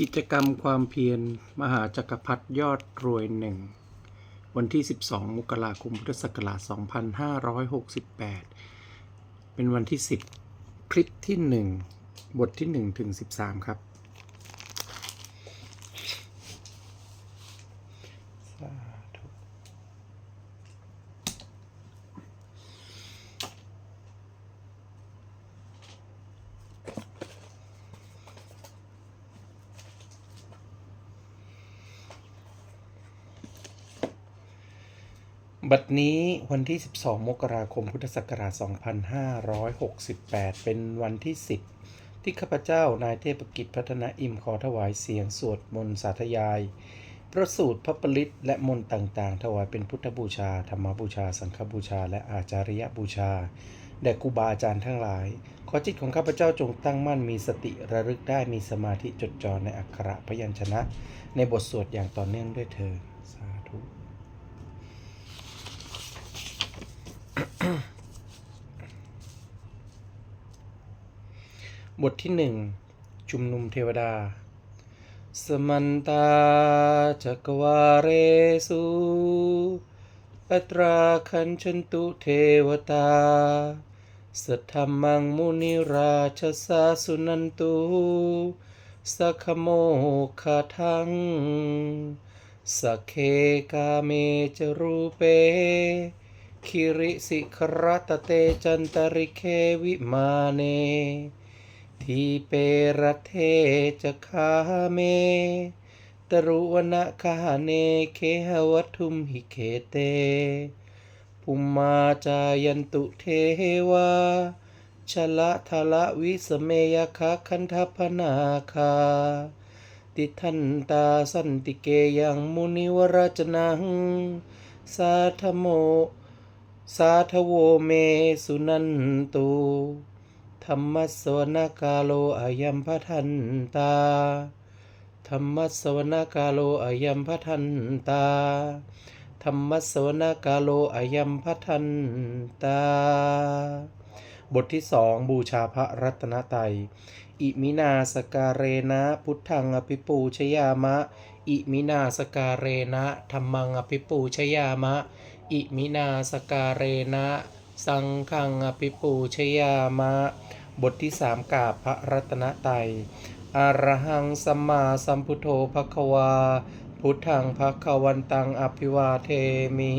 กิจกรรมความเพียรมหาจักรพรรดิยอดรวยหนึ่งวันที่ 12 มกราคมพุทธศักราช 2568 เป็นวันที่ 10 คลิปที่ 1 บทที่ 1 ถึง 13 ครับ สาธุ บัด นี้วันที่ 12 มกราคม พุทธศักราช 2568 เป็นวันที่ 10 ที่ข้าพเจ้านายเทพกิจพัฒนาอิมขอถวายเสียงสวดมนต์สาธยาย พระสูตรพระปริตและมนต์ต่างๆ ถวายเป็นพุทธบูชา ธรรมบูชา สังฆบูชา และอาจาริยบูชา แด่ครูบาอาจารย์ทั้งหลาย ขอจิตของข้าพเจ้าจงตั้งมั่นมีสติระลึกได้มีสมาธิจดจ่อในอักขระพยัญชนะ ในบทสวดอย่างต่อเนื่องด้วยเธอญสาธุ บทที่หนึ่งชุมนุมเทวดา สมันตาจักวาเรสุอัตราคันชนตุเทวตา สัทธรรมังมุนิราชสาสุนันตุสัคโมคาทังสักเคกาเมจรูเป คิริสิครตเตจันตริเควิมาเน ทีเปรเทจะคาเม ตรุวนะคาเนเคหวัตุมหิเคเตปุมมาจายันตุเทวาชละทละวิสเมยคะคันทพนาคา ติทันตาสันติเกยังมุนิวรจนัง สาธโม สาธโวเมสุนันตุ ธรรมสวนกาโลอายัมพทันตาธรรมสวนกาโลอายัมพทันตาธรรมสวนกาโลอายัมพทันตา บทที่สองบูชาพระรัตนตรัย อิมินาสการเรนะพุทธังอภิปูชยามะ อิมินาสการเรนะธรรมังอภิปูชยามะ อิมินาสการเรนะ สังฆังอภิปูชยามะ บทที่สามกาบพระรัตนตรัยอรหังสัมมาสัมพุทโธภควา พุทธังภควันตังอภิวาเทมิ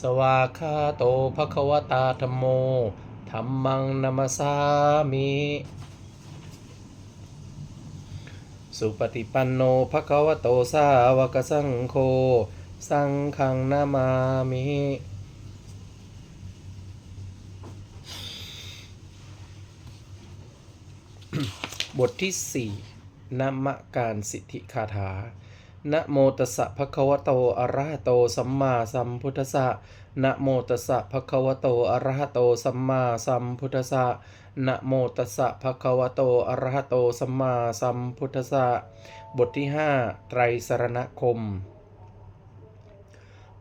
สวาคาโตภควตาธรรมโมธรรมังนัมสามิ สุปฏิปันโนภควโตสาวกสังโฆ สังฆังนามามิบทที่สี่นมการสิทธิคาถา นะโมตัสสะภะคะวะโต อะระหะโต สัมมาสัมพุทธัสสะ นะโมตัสสะภะคะวะโต อะระหะโต สัมมาสัมพุทธัสสะ นะโมตัสสะภะคะวะโต อะระหะโต สัมมาสัมพุทธัสสะ บทที่ห้าไตรสรณคม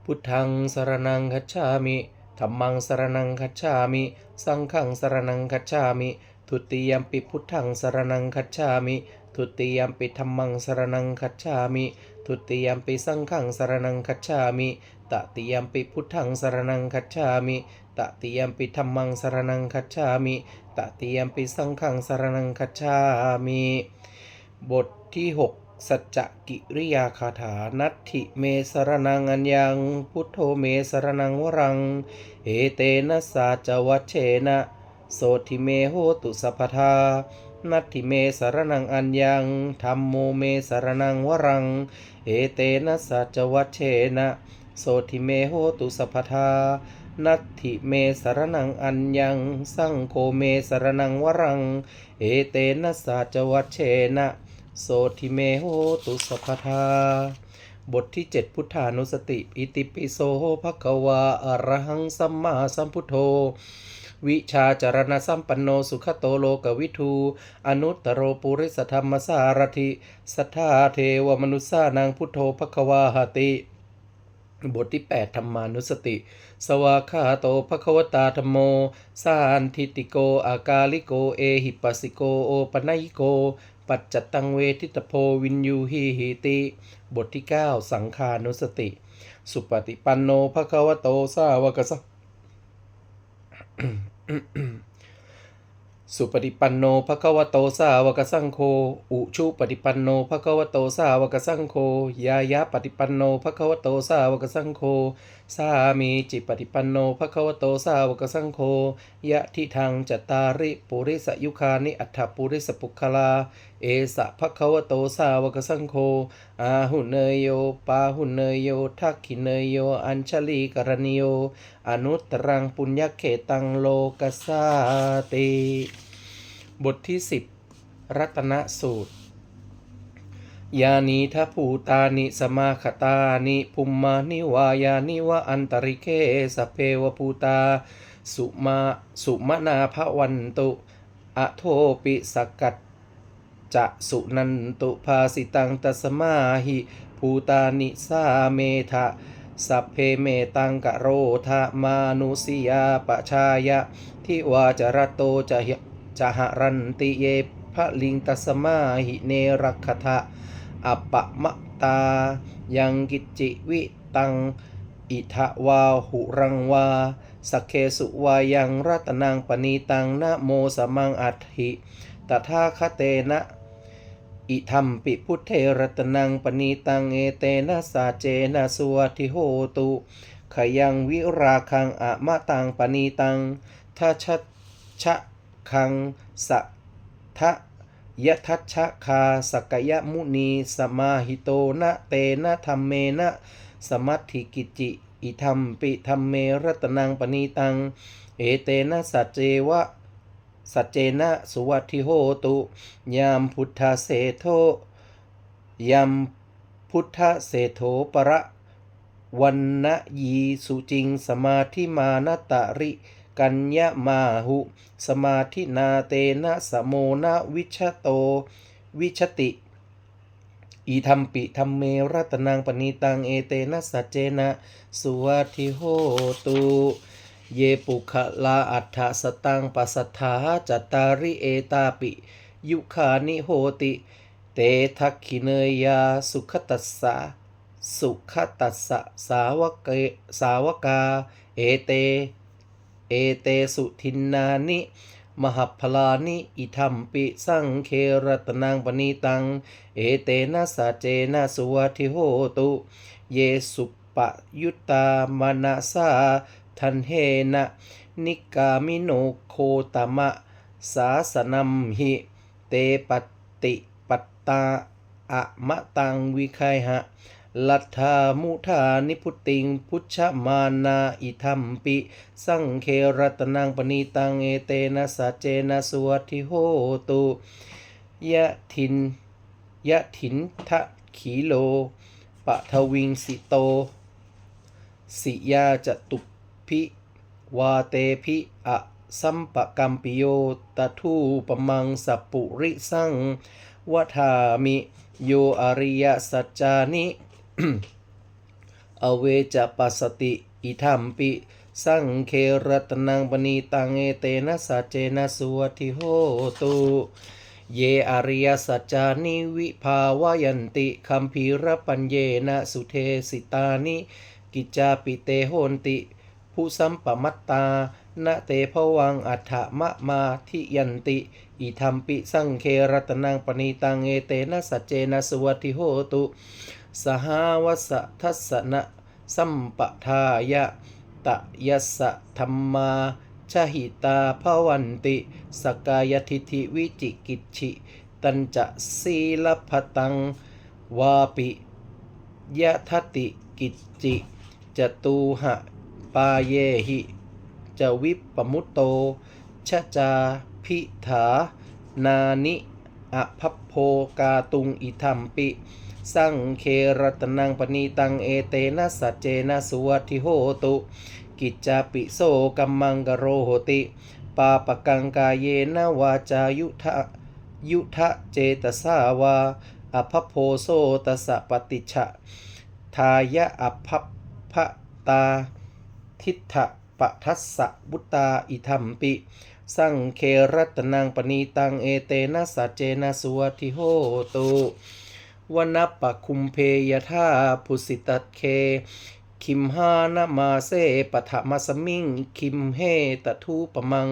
พุทธังสรนังคัจฉามิธัมมังสรนังคัจฉามิ สังฆังสรนังคัจฉามิ ทุติยมปิพุทธังสรนังคัจฉามิ ทุติยมปิธัมมังสรนังคัจฉามิ ทุติยมปิสังฆังสรนังคัจฉามิตติยมปิพุทธังสรนังคัจฉามิตติยมปิธัมมังสรนังคัจฉามิตติยมปิสังฆังสรนังคัจฉามิ บทที่ 6 สัจจกิริยาคาถานัตถิเมสรนังอัญญัง พุทโธเมสรนังวรัง เอเตนะสาจวัชเชนะโสทิเมโหตุสัพทานัตถิเมสรนังอัญญังธรรมโมเมสรนังวรัง เอเตนะสัจวัชเชนะโสทิเมโหตุสัพทานัตถิเมสรนังอัญญัง สังโฆเมสรนังวรัง เอเตนะสัจวัชเชนะ โสทิเมโหตุสัพพทาบทที่ 7 พุทธานุสติ อิติปิโสภควาอรหังสัมมาสัมพุทโธ วิชาจารณสัมปันโนสุขโตโลกวิทู อนุตตโรปุริสธรรมสารถิสัทธาเทวมนุษสานังพุทโธภควาหติบทที่ 8 ธรรมานุสติ สวากขาโตภควตาธรรมโม สานทิติโก อากาลิโก เอหิปัสสิโก โอปนัยโก ปัจจตังเวทิตโพวินยูหิหิติ บทที่ 9 สังขานุสติ สุปฏิปันโนภควโตสาวกสังสุปฏิปันโนภะคะวะโตสาวกสังโฆ อุชุปฏิปันโนภะคะวะโตสาวกสังโฆ ยายะปฏิปันโนภะคะวะโตสาวกสังโฆสามีจิปฏิปันโนภะคะวะโตสาวกสังโฆยะทิทังจตาริปุริสยุคานิอัฏฐปุริสปุคลา เอสะภะคะวะโตสาวกสังโฆอาหุเนยโยปาหุเนยโยทักขิเนยโยอัญชลีกรณิโยอนุตรังปุญญเขตังโลกัสสาติ บทที่ 10 รัตนสูตร ยานิทัพภูตานิสมาคตานิภุมมานิวายานิวะอันตริเคสเพวภูตา สุมาสุมนาภวันตุอโทปิสกัจจะสุนันตุภาสิตังตัสมาหิภูตานิสาเมทะสัพเพเมตังกะโรธามานุสิยาปชายะ ทิวาจรโตจะหิจะหรันติเยพะลิงตัสมาหิเนรักขะ อัปปะมะตา ยังกิจิวิตัง อิทะวาหุรังวาสเคสุวายังรัตนังปณีตังนะโมสมังอัตถิตถาคเตนะ อิธรรมปิพุทเทรัตนังปณีตังเอเตนะสาเจนะสวัติโหตุขยังวิราคังอะมะตังปณีตังทัชชะคังสะทะ ยะทัชชะคาสกยมุนีสมาหิโตนะเตนะธรรมเมนะสมัติกิจิ อิธรรมปิธรรมเมรัตนังปณีตัง เอเตนะสัจเจวะสัจเจนะสุวัติโหตุยามพุทธเสโทยามพุทธเสโถประวันนะยีสุจิงสมาธิมานตะริ กัญญมาหุ สมาธินาเตนะสโมนะวิชโต วิชติ อีธรรมปิธรรมเมรัตนังปณีตังเอเตนะสัจเจนะ สุวัติโหตุ เยปุขลาอัฏฐสตังปัสสาจัตตาริเอตาปิ ยุคานิโหติ เตทักขิเนยยาสุขตัสสะสุขตัสสะสาวกเกสาวกา เอเต เอเตสุทินนานิมหพลานิอิธรรมปิสังเครตนังปณีตัง เอเตนะสาเจนะสุวัติโหตุ เยสุปะยุตตามนาสาทันเฮนะนิกามิโนโคตมะ สาสนัมหิ เตปติปัตตาอะมะตังวิคัยหะ ลัทธามุธานิพุติง พุชมานาอิธรรมปิ สังเครัตนังปณีตังเอเตนะสัจเจนะสวัติโหตุยะทินยะถินทะขีโลปะทวิงสิโต สิยาจตุพิวาเตพิอะสัมปะกัมปิโยตทูปมังสัปปุริสังวทามิ โยอริยสัจจานิ อเวจะปัสสติอิธรรมปิ สังเครัตนังปณีตังเอเตนะสัจเจนะสุวัติโหตุเยอริยสัจจานิวิภาวายันติคัมภีรปัญเยนะสุเทสิตานิ กิจจาปิเตโหนติ ผู้สัมปมัตตานะเตภวังอัฏฐมะมาทิยันติ อิธรรมปิสังเครัตนังปณีตังเอเตนะสัจเจนะสวัติโหตุ สหาวสทัสสนะสัมปทายะตะยัสะธรรมาชหิตาภวันติ สกายทิฐิวิจิกิจฉิ ตัญจะสีลพตัง วาปิยะทติกิจจิจตูหะ ปาเยหิจวิปปมุตโตชะจาพิถา นานิอภพโพกาตุงอิธรรมปิ สังเครัตนังปณีตังเอเตนะสัจเจนะสุวัติโหตุ กิจจาปิโสกัมมังกโรโหติ ปาปกังกายเยนะวาจายุทะยุทะเจตสาวาอภพโพโซตสะปฏิชะทายะอภพพพะตา ทิฏฐปะทัสสะบุตตาอิธรรมปิ สังเครัตนังปณีตังเอเตนะสัจเจนะสุวทิโหตุ วนัปะคุมเพยธาพุสิตัตเค คิมหานามาเซปะทะมาสมิง คิมเฮตทูปมัง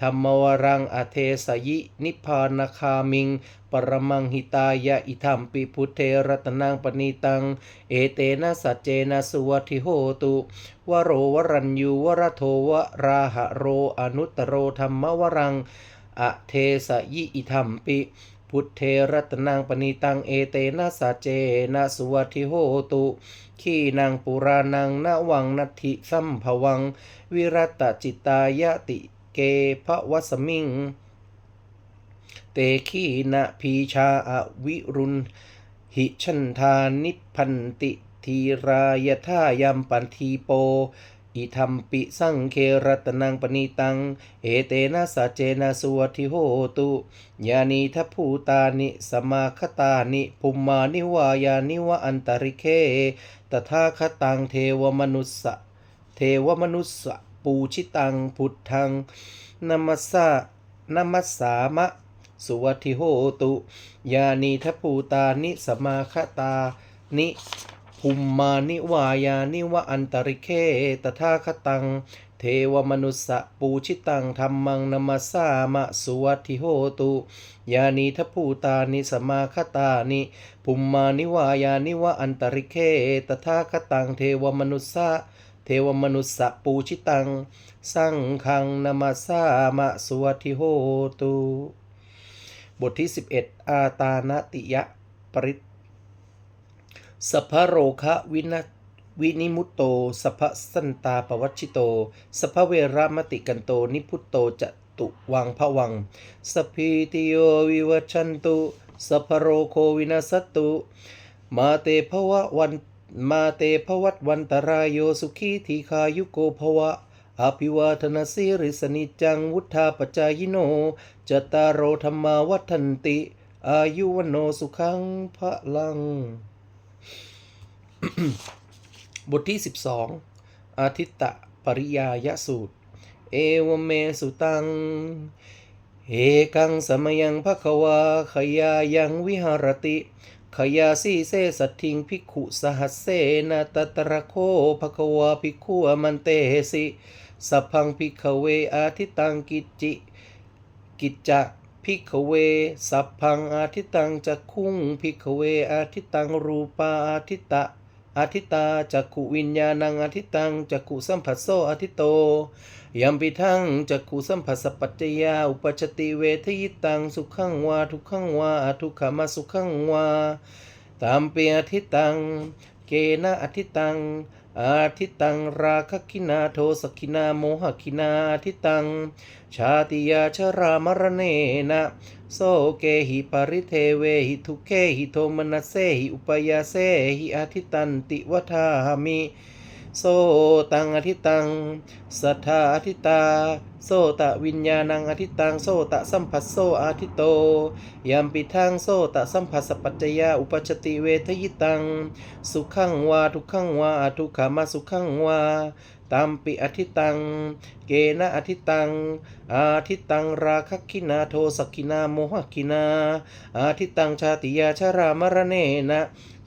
ธรรมวรังอเทสยิ นิพพานาคามิง ปรมังหิตายะอิธรรมปิพุทเทรัตนังปณีตัง เอเตนะสัจเจนะสุวทิโหตุ วโรวรัญยูวรโทวราหะโรอนุตตโรธรรมวรัง อเทสยิอิธรรมปิ พุทเทรัตนังปณีตังเอเตนะสัจเจนะสุวทิโหตุขีนางปุรานังนวังนัตถิสัมภวัง วิรัตจิตายติเกภวสมิง เตขีนะพีชาอวิรุณ หิชันทานิพพันติทีรายทายัมปันทีโป อิธรรมปิสังเครัตนังปณีตัง เอเตนะสัจเจนะสุวทิโหตุยานีทัพภูตานิสมาคตานิภุมมานิวายานิวะอันตริเคตถาคตังเทวมนุสสะเทวมนุสสะปูชิตังพุทธังนามัสสะนามัสสามะสุวัติโหตุ ยานีทภูตานิสมาคตานิ ภุมมานิวายานิวะอันตริเคตถาคตัง เทวมนุสสะปูชิตังธรรมังนมัสสามะสุวัติโหตุยานีทภูตานิสมาคตานิภุมมานิวายานิวะอันตริเคตถาคตัง เทวมนุสสะเทวมนุสสะปูชิตัง สังฆังนมาสามะสวัติโหตุ บทที่ 11 อาตานติยะปริต สัพพะโรคะวินวินิมุตโตสัพพะสันตาปวัชิโตสัพพะเวรมติกันโต นิพุตโตจะตุวังพะวังสัพพิติโยวิวัชันตุสัพพะโรโควินาสตุ มาเตภวะวันมาเตภวัตวันตรายโยสุขีทีคายุโกภวะอภิวาทนาสิริสนิจังวุธาปจายโนจตารโรธรรมาวัฒนติ อายุวโนสุขังพระลัง บทที่ 12 อาทิตตะปริยายสูตร เอวเมสุตัง เอกังสมยังภควาขยายังวิหารติขยาสีเสสัตถิงภิกขุสหัสเสนาตตระโคภควาภิกขุอมันเตสิสัพพังภิกเวอาทิตังกิจจิ กิจจะภิกเว สัพพังอาทิตังจักคุงภิกเวอาทิตังรูปาอาทิตะ อาทิตาจักขุวิญญาณังอาทิตังจักขุสัมผัสโสอาทิโตยัมปิทังจักขุสัมผัสสปัจจยาอุปชชติเวทยิตังสุขังวาทุขังวาอทุกขมาสุขังวาตามเปียทิตัง เกนะอทิตังอาทิตังราคคินาโทสกินาโมหคินาอาทิตัง ชาติยาชรามรเนนะ โสเกหิปริเทเวหิทุเคหิโทมนัสเสหิอุปยาเสหิอาทิตันติวทามิโสตังอธิตัง สัทธาอธิตาโสตะวิญญาณังอธิตังโสตะสัมผัสโสอาทิโตยัมปิทังโสตะสัมผัสสปัจจยาอุปชติเวทยิตัง สุขังวาทุกขังวาทุกขามาสุขังวา ตัมปิอธิตัง เกนะอธิตัง อาทิตังราคคินาโทสกินาโมหกินา อาทิตังชาติยาชรามรเนนะ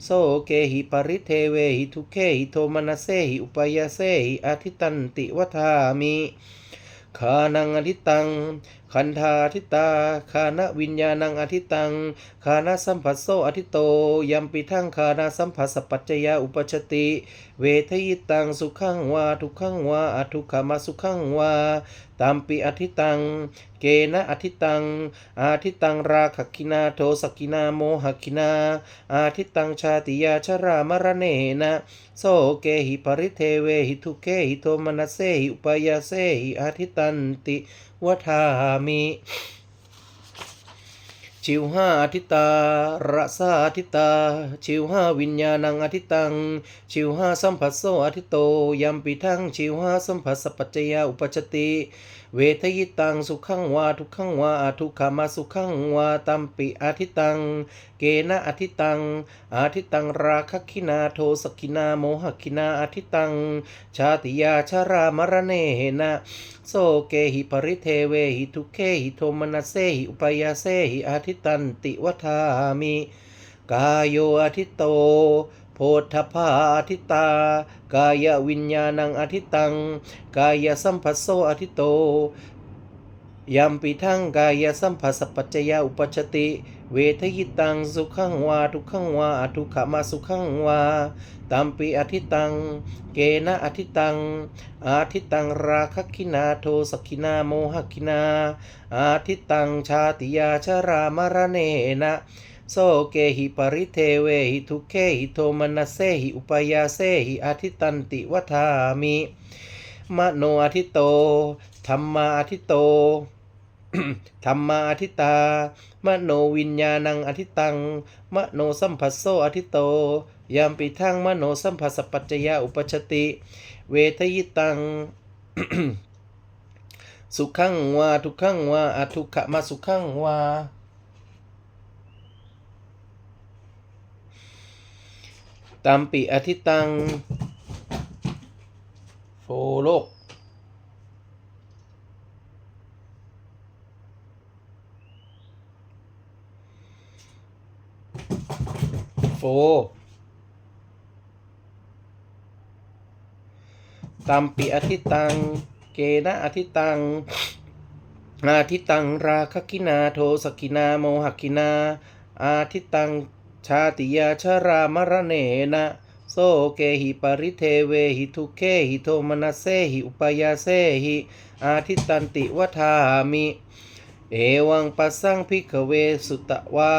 โสเกหิปริเทเวหิทุเคหิโทมนาเซหิอุปยาเซหิอาทิตันติวทามิคานังอธิตัง คันธาทิตาคานะวิญญาณังอธิตังคานะสัมผัสโซอธิโตยัมปิทังคานะสัมผัสสปัจจยาอุปชติ เวทยิตังสุขังวาทุกขังวาอทุกขมาสุขังวา ตามปิอธิตัง เกนะอธิตัง อาทิตังราคกินาโทสกินาโมหกินา อาทิตังชาติยาชรามรเนนะโสเกหิปริเทเวหิทุเกหิโทมนัสเสหิอุปยาเสหิอาทิตันติวทามิ ชิวห้าอธิตาระสาอธิตา ชิวห้าวิญญาณังอธิตัง ชิวห้าสัมผัสโสอธิโตยัมปิทังชิวห้าสัมผัสสัพจยาอุปชติ เวทยิตังสุขังวาทุกขังวาอทุกขมาสุขังวาตัมปิอาทิตัง เกนะอาทิตัง อาทิตังราคคินาโทสกินาโมหคินาอาทิตัง ชาติยาชารามรเนะโสเกหิปริเทเวหิทุเคหิโทมนัสเสหิอุปยาเสหิอาทิตันติวัฏามิกายโยอาทิตโต พธพาอาทิตา กายวิญญาณังอาทิตัง กายสัมผัสโสอาทิตโตยัมปิทังกายสัมผัสปัจจยาอุปชชติ เวทยิตังสุขังวาทุกขังวาอทุขมาสุขังวาตัมปิอาทิตัง เกนะอาทิตังอาทิตังราคคินาโทสกินาโมหคินาอาทิตังชาติยาชรามรณเนะ โสเกหิปริเทเวหิทุเคหิโทมนัสเสหิอุปยาเสหิอาทิตันติวัฏามิมโนอาทิตโตธรรมาอาทิตโตธรรมาอาทิตา มโนวิญญาณังอาทิตัง มโนสัมผัสโสอาทิตโตยามปิทังมโนสัมผัสปัจจยาอุปชชติ เวทยิตัง สุขังวาทุกขังวาอทุกขมาสุขังวา ตัมปิอธิตัง โฟโลก โฟตัมปิอธิตัง เกนะอธิตังอาทิตังราคคินาโทสกินาโมหคินา อาทิตัง ชาติยาชรามรณเนนะโสเกหิปริเทเวหิทุเคหิโทมนัสเสหิอุปยาเสหิอาทิตันติวัฏามิ เอวังปัสสังพิกเวสุตวา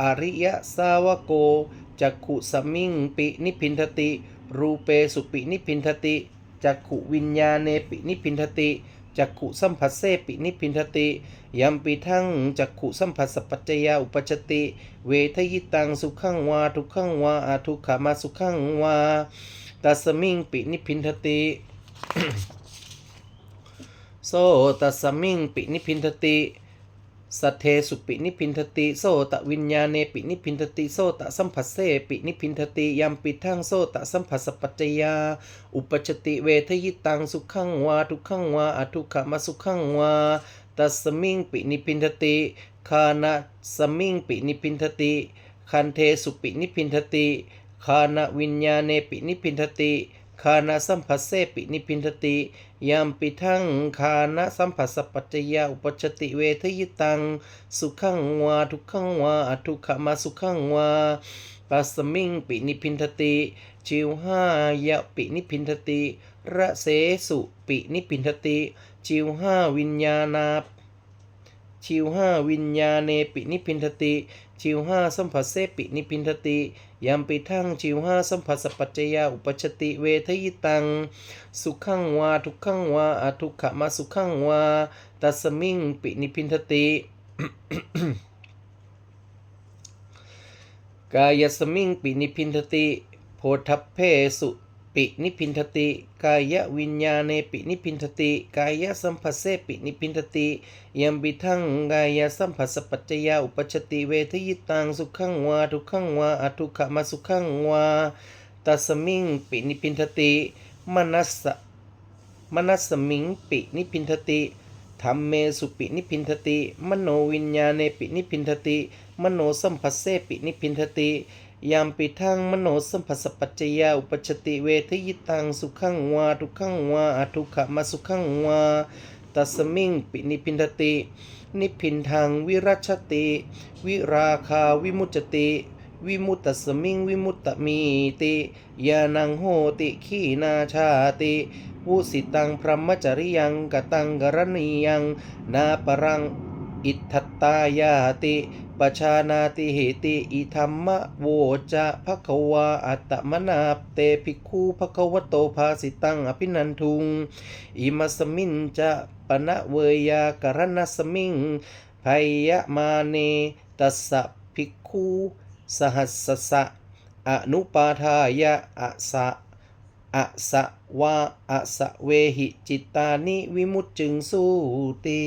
อริยสาวโกจักขุสมิงปินิพินทติ รูเปสุปินิพินทติจักขุวิญญาเนปินิพินทติ จักขุสัมผัสเสปินิพินทติยัมปิทั้งจักขุสัมผัสสปัจจยาอุปจติ เวทยิตังสุขังวาทุกขังวาอาทุกขามาสุขังวาตัสมิงปินิพินทติโสตัสมิงปินิพินทติ สัทเทสุปินิพินทติโสตวิญญาเนปินิพินทติโสตสัมผัสเสปินิพินทติยัมปิทังโสตสัมผัสสปัจจยา อุปชติเวทยิตังสุขังวาทุขังวาอทุขมาสุขังวาตัสมิงปินิพินทติคานะสมิงปินิพินทติ คันเทสุปินิพินทติคานะวิญญาเนปินิพินทติ คานะสัมผัสเสปินิพินทติยัมปิทังคานะสัมผัสสปัจจยาอุปชติเวทยิตัง สุขังวาทุกขังวาอทุกขมาสุขังวาปัสมิงปินิพินทติชิวหายะปินิพินทติระเสสุปินิพินทติ ชิวห้าวิญญาณา ชิวห้าวิญญาเนปินิพินทติ ชิวห้าสัมผัสเสปินิพินทติยัมปิทั้งชิวห้าสัมผัสสปัจจยาอุปชติเวทยิตัง สุขังวาทุกขังวาอทุกขมาสุขังวาตัสมิงปินิพินทติกายสมิงปินิพินทติโพธพเพสุ ปินิพินทติ กายวิญญาเนปินิพินทติ กายสัมผัสเสปินิพินทติยัมบิทังกายสัมผัสสปัจจยาอุปชติเวทยิตังสุขังวาทุขังวาอทุขมาสุขังวาตัสมิงปินิพินทติมนัสสะมนัสสมิงปินิพินทติธรรมเมสุปินิพินทติ มโนวิญญาเนปินิพินทติ มโนสัมผัสเสปินิพินทติ ยามปิทังมโนสัมผัสปัจจยาอุปชติเวทยิตังสุขังวาทุขังวาอทุกขมาสุขังวาตัสมิงปินิพินทติ นิพินทางวิรัชติ วิราคาวิมุจจติ วิมุตตสมิงวิมุตตมีติยานังโหติขีนาชาติวุสิตังพรหมจริยังกตังกรณียัง นาปรัง อิทธัตตายาติปชานาติเหติอิธรรมะโวจะภะคะวาอัตมนาเตภิกขุภะคะวะโตภาสิตังอภินันทุง อิมัสมินจะปณะเวยากรณสมิงพยมาเนตัสสะภิกขุสหัสสะอนุปาทายะอะสะอะสะวะอะสะเวหิจิตตานิวิมุตจึงสูติ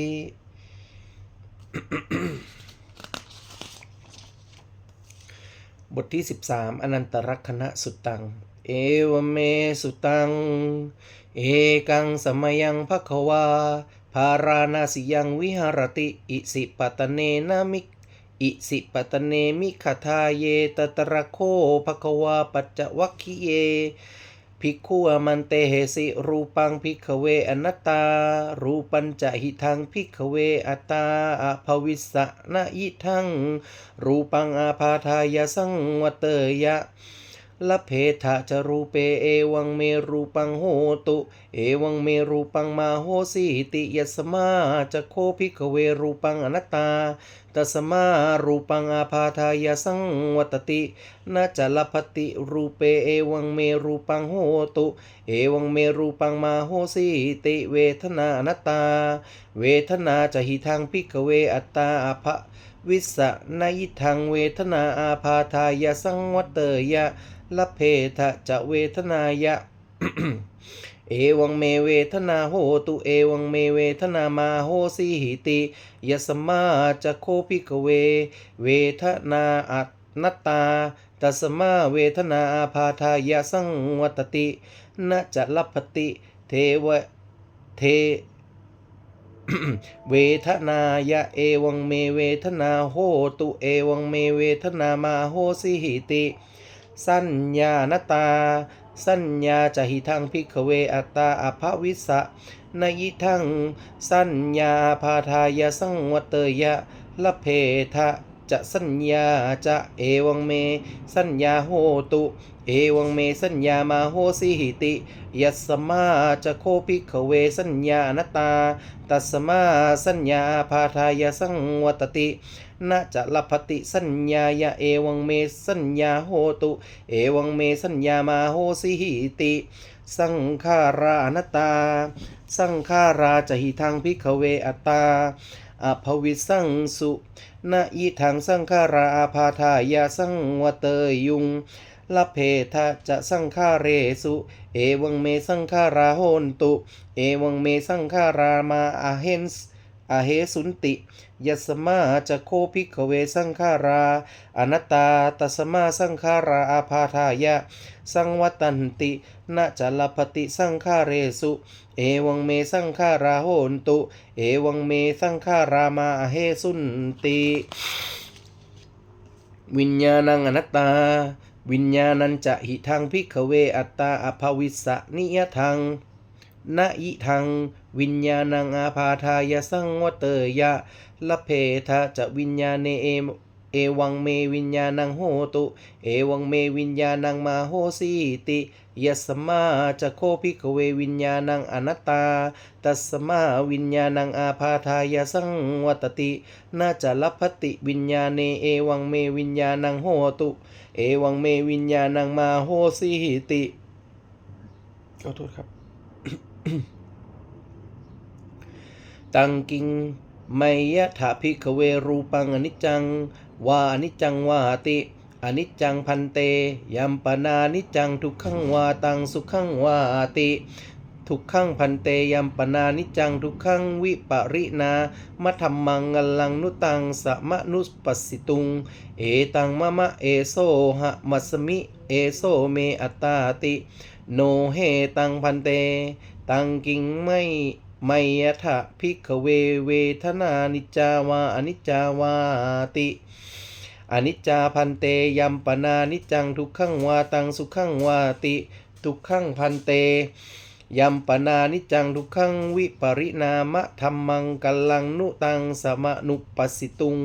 บทที่ 13 อนันตรักขณะสุตัง เอวเมสุตัง เอกังสมยังภควา ภาราณาสิยังวิหารติ อิสิปตเนนามิอิสิปตเนมิขทาเยตตระโคภควาปัจจวัคคิเย ภิกขุอมันเตเหสิรูปังภิกขเวอนัตตา รูปัญจะหิทังภิกขเวอัตตาอภวิสะนะยิทัง รูปังอาพาทายสังวเตยะละเพทะจะรูเปเอวังเมรูปังโหตุ เอวังเมรูปังมาโหสิติยสมาจะโคภิกเวรูปังอนัตตาตัสมารูปังอาพาทายสังวัตตินาจะลพติรูเปเอวังเมรูปังโหตุ เอวังเมรูปังมาโหสิติเวทนาอนัตตา เวทนาจะหิทังภิกเวอัตตาอภะวิสสะนยิทังเวทนาอาพาทายสังวัตเตยะละเพทะจะเวทนายะ เอวังเมเวทนาโหตุเอวังเมเวทนามาโหสิหิติยสมาจะโคภิกเว เวทนาอัตนตาตัสมาเวทนาอาพาทายะสังวัตตินจะลัพติ เทวเทเวทนายะเอวังเมเวทนาโหตุเอวังเมเวทนามาโหสิหิติ สัญญาณตา สัญญาจะหิทังพิกเวอัตตาอภวิสะนยิทังสัญญาพาทายสังวเตยะละเพทะจะสัญญาจะเอวังเม สัญญาโหตุ เอวังเมสัญญามาโหสิหิติ ยัสมาจะโคภิกขเวสัญญาณตา ตัสสมาสัญญาพาทายสังวัตตินะจะลพติสัญญายะเอวังเมสัญญาโหตุ เอวังเมสัญญามาโหสิหิติ สังขารานตา สังขาราจะหิทังพิกขเวอัตตาอภวิสังสุ นะยิทังสังขาราอาพาทายาสังวเตยุง ละเพทะจะสังขาเรสุ เอวังเมสังขาราโหนตุ เอวังเมสังขารามาอาเฮนส์อาเฮสุนติยัสมาจะโคภิกขเวสังขารา อนัตตาตัสมาสังขาราอาพาทายะ สังวัตันตินะจลพติสังขาเรสุ เอวังเมสังขาราโหนตุ เอวังเมสังขารามาอาเฮสุนติ วิญญาณังอนัตตา วิญญาณัญจะหิทังพิกเวอัตตาอภวิสสนิยทังนะอิทัง วิญญาณังอาพาทายสังวเตยะละเพทะจะวิญญาณเอเอวังเมวิญญาณังโหตุ เอวังเมวิญญาณังมาโหสีติ ยัสมาจะโคภิกขเววิญญาณังอนัตตา ตัสมาวิญญาณังอาพาทายสังวัตติน่าจะลัพติวิญญาเนเอวังเมวิญญาณังโหตุ เอวังเมวิญญาณังมาโหสีติขอโทษครับ ตังกิงไมยะถาภิกขเวรูปังอนิจจังวาอนิจจังวาติ อนิจจังพันเตยัมปนานิจจังทุกขังวาตังสุขังวาติทุกขังพันเตยัมปนานิจจังทุกขังวิปรินามัธรรมังกัลังนุตังสมะนุปัสสิตุง เอตังมะมะเอโซหะมัสมิเอโซเมอัตตาติ โนเฮตังพันเต ตังกิงไม่ไมยทะพิกเวเวทนานิจาวาอนิจจาวาติ อนิจจาพันเตยัมปนานิจังทุกขังวาตังสุขังวาติทุกขังพันเตยัมปนานิจังทุกขังวิปริณามะธรรมังกัลลังนุตังสมะนุปัสสิตุง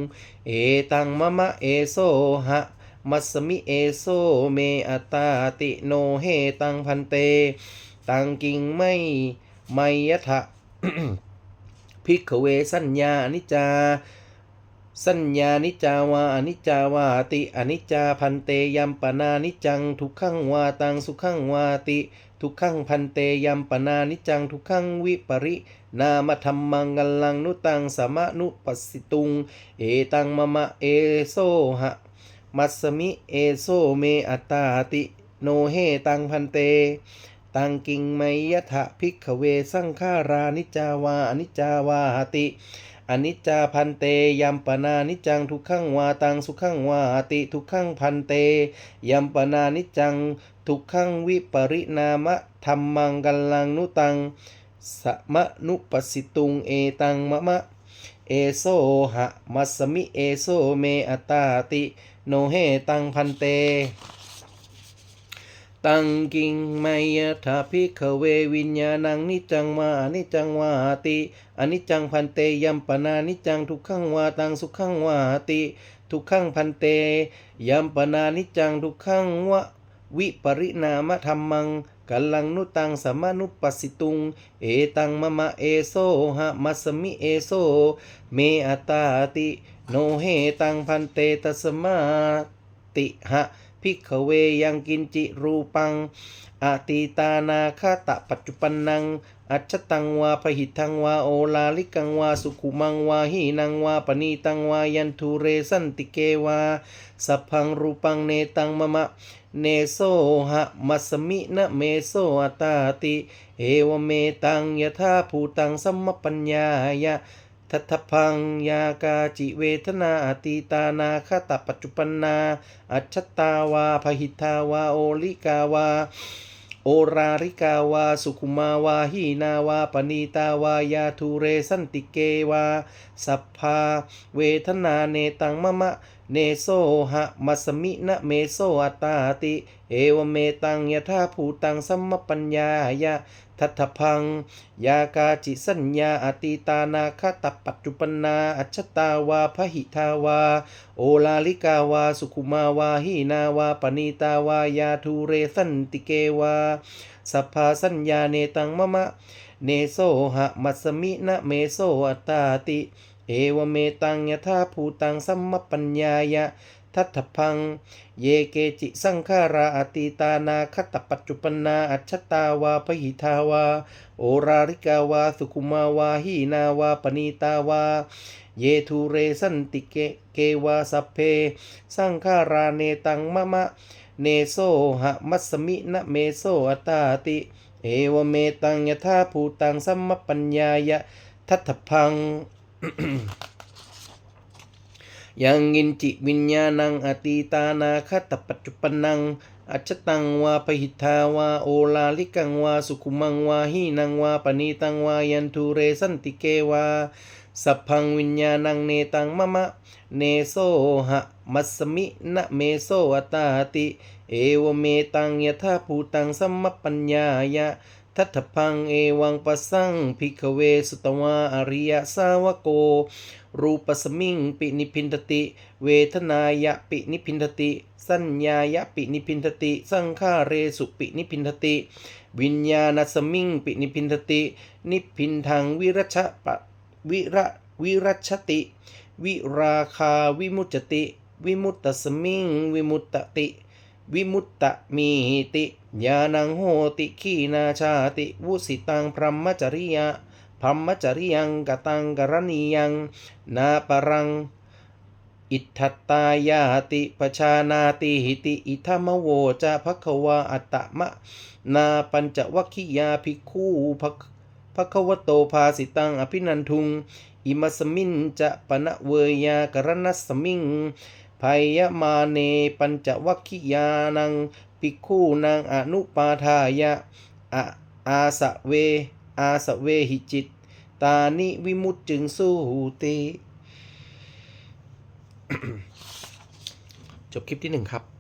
เอตังมะมะเอโซหะ มัสมิเอโซเมอตตาติโนเฮตังพันเต ตังกิงไม่ไมยทะพิกเวสัญญาอนิจจา สัญญานิจาวาอนิจาวาติอนิจจาพันเตยัมปนานิจัง ทุกขังวาตังสุขังวาติ ทุกขังพันเตยัมปนานิจัง ทุกขังวิปรินามธรรมังกัลลังนุตังสมะนุปัสสิตุง เอตังมะมะเอโซหะ มัสมิเอโซเมอัตตาติ โนเฮตังพันเตตังกิงไมยทะพิกเวสังขารานิจาวาอนิจาวาติ อนิจจาพันเตยัมปนานิจังทุกขังวาตังสุขังวาติทุกขังพันเตยัมปนานิจังทุกขังวิปริณามะธรรมังกัลลังนุตังสมะนุปสิตุงเอตังมะมะเอโซหะมัสมิเอโซเมอตตาติโนเฮตังพันเต ตังกิงไมยถาพิขเววิญญาณังนิจังวานิจจังวาติ อนิจจังพันเตยัมปนานิจจังทุกขังวาตังสุขังวาติทุกขังพันเตยัมปนานิจจังทุกขังวะวิปริณามธรรมังกัลลังนุตังสมานุปัสสิตุง เอตังมะมะเอโซหะมัสมิเอโซเมอตตาติโนเฮตังพันเตตสมาติหะพิกขเวยังกินจิรูปังอาติตานาคาตะปัจจุปันนังอัจฉตังวาพหิตังวาโอลาลิกังวาสุขุมังวาหีนังวาปณีตังวายันทุเรสันติเกวาสัพพังรูปังเนตังมะมะเนโซหะมัสมินะเมโซอัตาติ เอวเมตังยะธาภูตังสัมมปัญญายะทัตถพังยากาจิเวทนาอติตานาคตปัจจุปันนา อัจฉตาวาพหิทาวาโอลิกาวา โอราริกาวา สุขุมาวาหีนาวาปณีตาวายาทูเรสันติเกวา สัพพา เวทนาเนตังมะมะ เนโซหะมัสมินะเมโซอัตตาติ เอวเมตังยะธาภูตังสัมมปัญญายะ ทัตถพัง ยากาจิสัญญาอติตานาคตปัจจุปนาอัจฉตาวาพหิทาวา โอลาลิกาวา สุขุมาวาหีนาวาปณีตาวายาทูเรสันติเกวาสัพพาสัญญาเนตังมะมะ เนโซหะมัสมินะเมโซอัตตาติ เอวเมตังยะธาภูตังสัมมปัญญายะ ทัตพัง เยเกจิสังขาราอติตานาคตปัจจุปนาอัจฉตาวาพหิทาวา โอราริกาวา สุขุมาวาหีนาวาปณีตาวา เยทูเรสันติเกเกวาสัพเพ สังขาราเนตังมะมะ เนโซหะมัสมินะเมโซอัตาติ เอวเมตังยะธาภูตังสัมมปัญญายะทัตพัง ยังกินจิวิญญาณังอตีตานาคตปัจจุปนังอัจตังวาพหิทาวาโอลาลิกังวาสุขุมังวาหีนังวาปณีตังวายันทุเรสันติเกวาสัพพังวิญญาณังเนตังมะมะเนโซหะมัสมินะเมโซอัตตาติ เอวเมตังยะธาภูตังสัมมปัญญายะ ทัตพังเอวังปะสังพิกเวสุตวาอริยสาวโก รูปสมิงปินิพินทติ เวทนายะปินิพินทติ สัญญายะปินิพินทติ สังขาเรสุปินิพินทติ วิญญาณสมิงปินิพินทติ นิพินทังวิรัชปะวิระวิรัชติ วิราคาวิมุจติ วิมุตตสมิงวิมุตตติ วิมุตตะมีติญาณังโหติขีนาชาติ วุสิตังพรหมจริยะพรหมจริยังกตังกรณียัง นาปรัง อิทธัตตายาติปชานาติหิติ อิทัมโวจะภควาอัตตมะ นาปัญจวัคคียาภิกขุภคภควโตภาสิตังอภินันทุง อิมัสมินจะปณะเวยากรณัสมิง พยมาเน ปัญจวัคคิยานัง ปิคูนางอนุปาทายะอะอาสะเว อาสะเวหิจิต ตานิวิมุตจึงสู้ติจบคลิปที่หนึ่งครับ